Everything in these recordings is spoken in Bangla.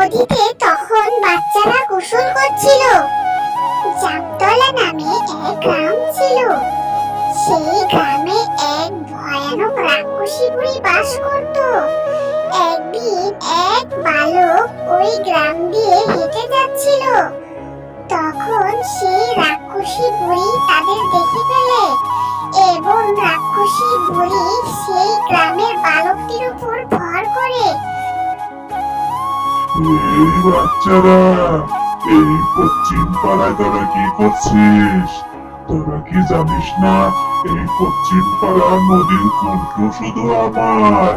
নদীতে তখন বাচ্চারা গোসল করছিল। জামতলা নামে এক গ্রাম ছিল। সেই গ্রামে এক ভয়ানক রাক্ষসী বুড়ি বাস করত। একদিন এক বালক ওই গ্রাম দিয়ে হেঁটে যাচ্ছিল। তখন সেই রাক্ষসী বুড়ি তাদের দেখে ফেলে এবং রাক্ষসী বুড়ি এই বাচ্চারা, এই পশ্চিম পাড়ায় তোরা কি করছিস? তোরা কি জানিস না, এই পশ্চিম পাড়া নদীর কুণ্ঠু শুধু আমার।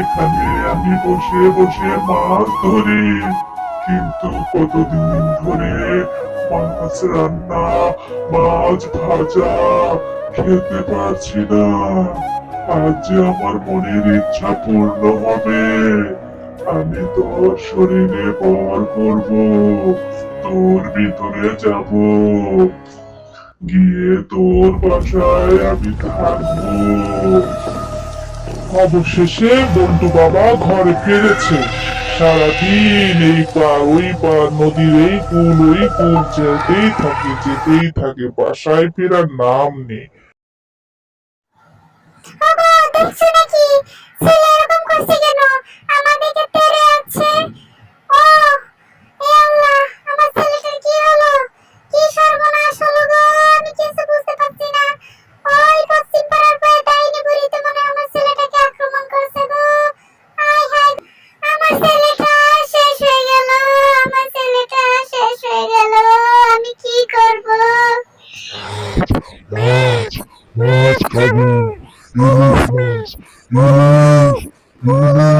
এখানে আমি বসে বসে মাছ ধরি, কিন্তু কতদিন ধরে মাছ রান্না, মাছ ভাজা খেতে পারছি না। আজ আমার মনের ইচ্ছা পূর্ণ হবে আমি তোর শরীরে বর করব, তোর ভিতরে যাব। গিয়ে তোর বাসায় আমি থাকব। অবশেষে বল্টু বাবা ঘরে ফিরেছে। সারাদিন এই পার ওই পার নদীর এই কুল ওই কুল যেতেই থাকে যেতেই থাকে, বাসায় ফেরার নাম নেই। ওগো দেখছ নাকি? ছেলে এরকম করছে কেন? মাছ মাছ খাব ইলিশ মাছ ইলিশ ইলিশ